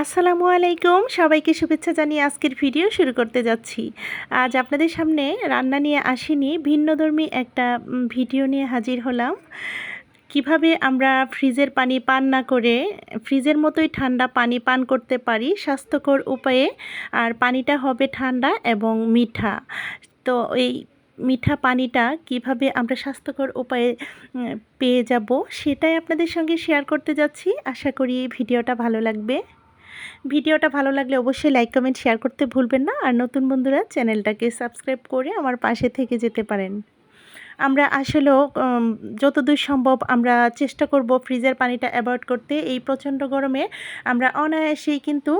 আসসালামু আলাইকুম। সবাইকে শুভেচ্ছা জানিয়ে আজকের ভিডিও শুরু করতে যাচ্ছি। আজ আপনাদের সামনে রান্না নিয়ে আসিনি ভিন্নধর্মী একটা ভিডিও নিয়ে হাজির হলাম। কীভাবে আমরা ফ্রিজের পানি পান না করে, ফ্রিজের মতোই ঠান্ডা পানি পান করতে পারি, স্বাস্থ্যকর উপায়ে, আর পানিটা হবে ঠান্ডা এবং মিঠা। তো এই মিঠা পানিটা কীভাবে আমরা স্বাস্থ্যকর উপায়ে পেয়ে যাব, সেটাই আপনাদের সঙ্গে শেয়ার করতে যাচ্ছি। আশা করি ভিডিওটা ভালো লাগবে। ভিডিওটা ভালো লাগলে অবশ্যই লাইক, কমেন্ট, শেয়ার করতে ভুলবেন না। আর নতুন বন্ধুরা, চ্যানেলটাকে সাবস্ক্রাইব করে আমার পাশে থেকে যেতে পারেন। আমরা আসলেও যতদূর সম্ভব আমরা চেষ্টা করব ফ্রিজের পানিটা অ্যাভয়েড করতে। এই প্রচণ্ড গরমে আমরা অনায়াসেই কিন্তু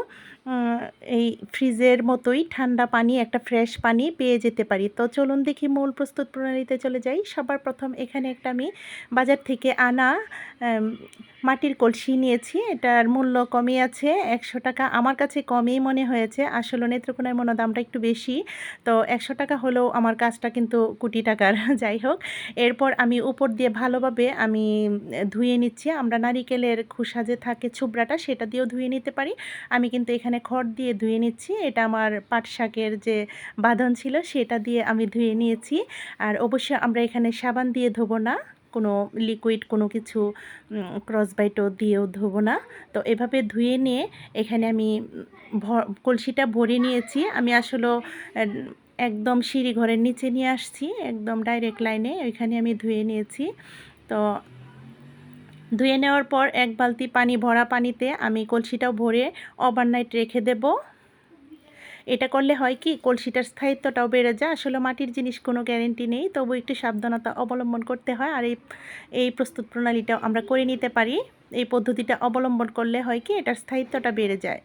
এই ফ্রিজের মতোই ঠান্ডা পানি, একটা ফ্রেশ পানি পেয়ে যেতে পারি। তো চলুন দেখি মূল প্রস্তুত প্রণালীতে চলে যাই। সবার প্রথম এখানে একটা আমি বাজার থেকে আনা মাটির কলসি নিয়েছি, এটার মূল্য কমই আছে, একশো টাকা। আমার কাছে কমই মনে হয়েছে, আসলে নেত্রকোনায় মনে দামটা একটু বেশি। তো একশো টাকা হলেও আমার কাজটা কিন্তু কোটি টাকার, যাই হোক। এরপর আমি উপর দিয়ে ভালোভাবে আমি ধুয়ে নিচ্ছি। আমরা নারিকেলের খোসা যে থাকে ছুবড়াটা, সেটা দিয়েও ধুয়ে নিতে পারি। আমি কিন্তু এখানে খড় দিয়ে ধুয়ে নিচ্ছি। এটা আমার পাট শাকের যে বাঁধন ছিল, সেটা দিয়ে আমি ধুয়ে নিয়েছি। আর অবশ্যই আমরা এখানে সাবান দিয়ে ধোবো না। কোনো লিকুইড কোনো কিছু ক্রসবাইটও দিয়েও ধোবো না। তো এভাবে ধুয়ে নিয়ে এখানে আমি কলসিটা ভরে নিয়েছি। আমি আসলে একদম সিঁড়ি ঘরের নিচে নিয়ে আসছি, একদম ডাইরেক্ট লাইনে ওইখানে আমি ধুয়ে নিয়েছি। তো ধুয়ে নেওয়ার পর এক বালতি পানি, ভরা পানিতে আমি কলসিটাও ভরে ওভারনাইট রেখে দেব। এটা করলে হয় কি, কলসিটার স্থায়িত্বটাও বেড়ে যায়। আসলে মাটির জিনিস কোনো গ্যারেন্টি নেই, তবু একটু সাবধানতা অবলম্বন করতে হয়। আর এই এই প্রস্তুত প্রণালীটাও আমরা করে নিতে পারি। এই পদ্ধতিটা অবলম্বন করলে হয় কি, এটার স্থায়িত্বটা বেড়ে যায়।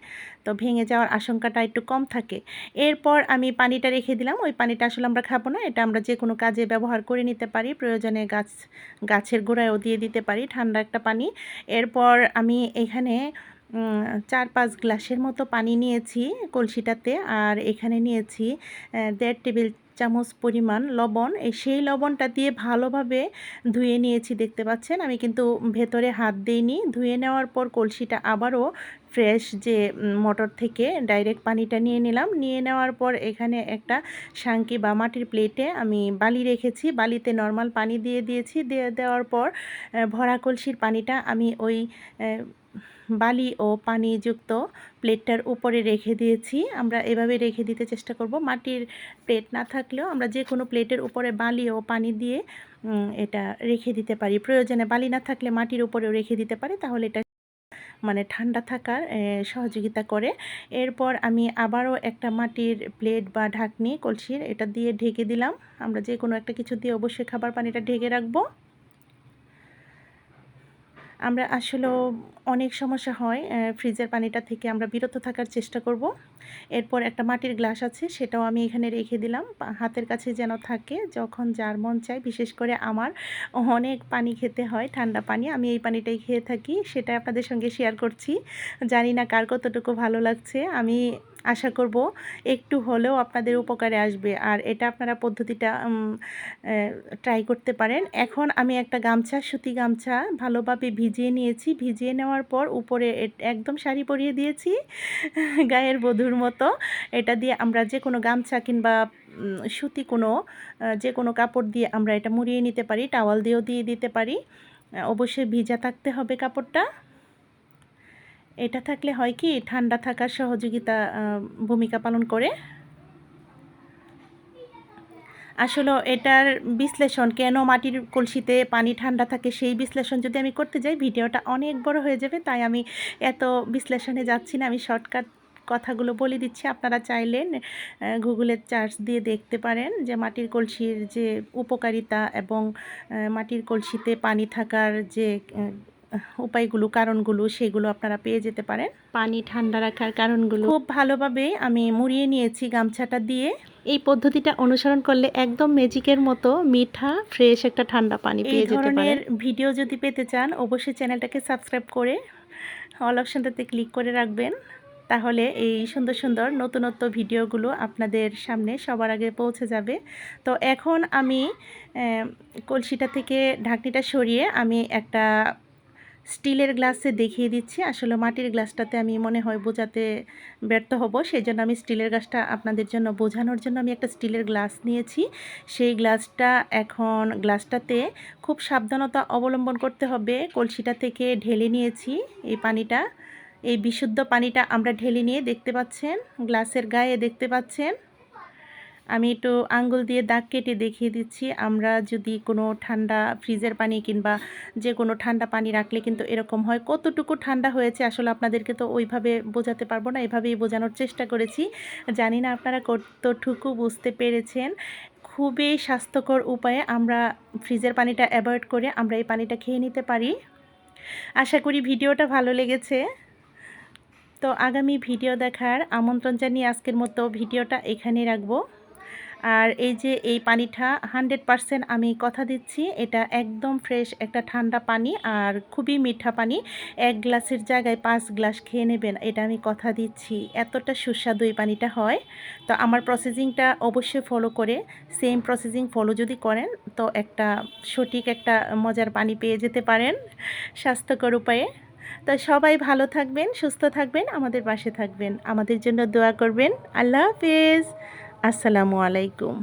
তো ভেঙে যাওয়ার আশঙ্কাটা একটু কম থাকে। এরপর আমি পানিটা রেখে দিলাম। ওই পানিটা আসলে আমরা খাব না। এটা আমরা যে কোনো কাজে ব্যবহার করে নিতে পারি। প্রয়োজনে গাছ, গাছের গোড়ায়ও দিয়ে দিতে পারি ঠান্ডা একটা পানি। এরপর আমি এখানে চার পাঁচ গ্লাসের মতো পানি নিয়েছি কলসিটাতে আর এখানে নিয়েছি দেড় টেবিল চামচ পরিমাণ লবণ। এই সেই লবণটা দিয়ে ভালোভাবে ধুয়ে নিয়েছি, দেখতে পাচ্ছেন? আমি কিন্তু ভেতরে হাত দিইনি। ধুয়ে নেওয়ার পর কলসিটা আবারও ফ্রেশ যে মোটর থেকে ডাইরেক্ট পানিটা নিয়ে নিলাম। নিয়ে নেওয়ার পর এখানে একটা সাংকি বা মাটির প্লেটে আমি বালি রেখেছি। বালিতে নর্মাল পানি দিয়ে দিয়েছি। দিয়ে দেওয়ার পর ভরা কলসির পানিটা আমি ওই বালি ও পানিযুক্ত প্লেটটার উপরে রেখে দিয়েছি। আমরা এভাবে রেখে দিতে চেষ্টা করব। মাটির প্লেট না থাকলেও আমরা যে কোনো প্লেটের উপরে বালি ও পানি দিয়ে এটা রেখে দিতে পারি। প্রয়োজনে বালি না থাকলে মাটির উপরেও রেখে দিতে পারি। তাহলে এটা মানে ঠান্ডা থাকার সহযোগিতা করে। এরপর আমি আবারও একটা মাটির প্লেট বা ঢাকনি, কলসির, এটা দিয়ে ঢেকে দিলাম। আমরা যে কোনো একটা কিছু দিয়ে অবশ্যই খাবার পানিটা ঢেকে রাখব। আমরা আসলেও অনেক সমস্যা হয় ফ্রিজের পানিটা থেকে আমরা বিরত থাকার চেষ্টা করব। এরপর একটা মাটির গ্লাস আছে, সেটাও আমি এখানে রেখে দিলাম। হাতের কাছে যেন থাকে, যখন যার মন চায়, বিশেষ করে আমার, অনেক পানি খেতে হয়, ঠান্ডা পানি, আমি এই পানিটাই খেয়ে থাকি। সেটা আপনাদের সঙ্গে শেয়ার করছি। জানি না কার কতটুকু ভালো লাগছে। আমি আশা করব একটু হলেও আপনাদের উপকারে আসবে। আর এটা আপনারা পদ্ধতিটা ট্রাই করতে পারেন। এখন আমি একটা গামছা, সুতি গামছা ভালোভাবে ভিজিয়ে নিয়েছি। ভিজিয়ে নেওয়ার পর উপরে একদম শাড়ি পরিয়ে দিয়েছি, গায়ের বধূর মতো। এটা দিয়ে আমরা যে কোনো গামছা কিংবা সুতি কোনো যে কোনো কাপড় দিয়ে আমরা এটা মুড়িয়ে নিতে পারি, টাওয়াল দিয়েও দিয়ে দিতে পারি। অবশ্যই ভিজা থাকতে হবে কাপড়টা। এটা থাকলে হয় কি, ঠান্ডা থাকার সহযোগিতা ভূমিকা পালন করে। আসলে এটার বিশ্লেষণ, কেন মাটির কলসিতে পানি ঠান্ডা থাকে সেই বিশ্লেষণ যদি আমি করতে যাই, ভিডিওটা অনেক বড় হয়ে যাবে, তাই আমি এত বিশ্লেষণে যাচ্ছি না, আমি শর্টকাট কথাগুলো বলে দিচ্ছি। আপনারা চাইলেন গুগলের চার্জ দিয়ে দেখতে পারেন যে মাটির কলসির যে উপকারিতা এবং মাটির কলসিতে পানি থাকার যে উপায়গুলো কারণগুলো সেগুলো আপনারা পেয়ে যেতে পারেন। পানি ঠান্ডা রাখার কারণগুলো। খুব ভালোভাবে আমি মুড়িয়ে নিয়েছি গামছাটা দিয়ে। এই পদ্ধতিটা অনুসরণ করলে একদম ম্যাজিকের মতো মিঠা ফ্রেশ একটা ঠান্ডা পানি পেয়ে যেতে পারেন। ভিডিও যদি পেতে চান অবশ্যই চ্যানেলটাকে সাবস্ক্রাইব করে অল অপশনটাতে ক্লিক করে রাখবেন। তাহলে এই সুন্দর সুন্দর নতুনত্ব ভিডিওগুলো আপনাদের সামনে সবার আগে পৌঁছে যাবে। তো এখন আমি কলসিটা থেকে ঢাকনিটা সরিয়ে আমি একটা স্টিলের গ্লাসে দেখিয়ে দিচ্ছি। আসলে মাটির গ্লাসটাতে আমি মনে হয় বোঝাতে ব্যর্থ হব। সেই জন্য আমি স্টিলের গ্লাসটা আপনাদের জন্য বোঝানোর জন্য আমি একটা স্টিলের গ্লাস নিয়েছি। সেই গ্লাসটা এখন গ্লাসটাতে খুব সাবধানতা অবলম্বন করতে হবে। কলসিটা থেকে ঢেলে নিয়েছি এই পানিটা। এই বিশুদ্ধ পানিটা আমরা ঢেলে নিয়ে দেখতে পাচ্ছেন, গ্লাসের গায়ে দেখতে পাচ্ছেন। আমি একটু আঙ্গুল দিয়ে দাগ কেটে দেখিয়ে দিচ্ছি। আমরা যদি কোনো ঠান্ডা ফ্রিজের পানি কিংবা যে কোনো ঠান্ডা পানি রাখলে কিন্তু এরকম হয়। কতটুকু ঠান্ডা হয়েছে আসলে আপনাদেরকে তো ওইভাবে বোঝাতে পারব না, এভাবেই বোঝানোর চেষ্টা করেছি। জানি না আপনারা কতটুকু বুঝতে পেরেছেন। খুবই স্বাস্থ্যকর উপায়ে আমরা ফ্রিজের পানিটা অ্যাভয়েড করে আমরা এই পানিটা খেয়ে নিতে পারি। আশা করি ভিডিওটা ভালো লেগেছে। তো আগামী ভিডিও দেখার আমন্ত্রণ জানিয়ে আজকের মতো ভিডিওটা এখানেই রাখব। আর এই যে এই পানিটা হান্ড্রেড পারসেন্ট আমি কথা দিচ্ছি, এটা একদম ফ্রেশ একটা ঠান্ডা পানি আর খুবই মিঠা পানি। এক গ্লাসের জায়গায় পাঁচ গ্লাস খেয়ে নেবেন, এটা আমি কথা দিচ্ছি। এতটা সুস্বাদু এই পানিটা হয়। তো আমার প্রসেসিংটা অবশ্যই ফলো করে সেম প্রসেসিং ফলো যদি করেন, তো একটা সঠিক একটা মজার পানি পেয়ে যেতে পারেন স্বাস্থ্যকর উপায়ে। তো সবাই ভালো থাকবেন, সুস্থ থাকবেন, আমাদের পাশে থাকবেন। আমাদের জন্য দোয়া করবেন। আল্লাহ হাফেজ। আসসালামু আলাইকুম।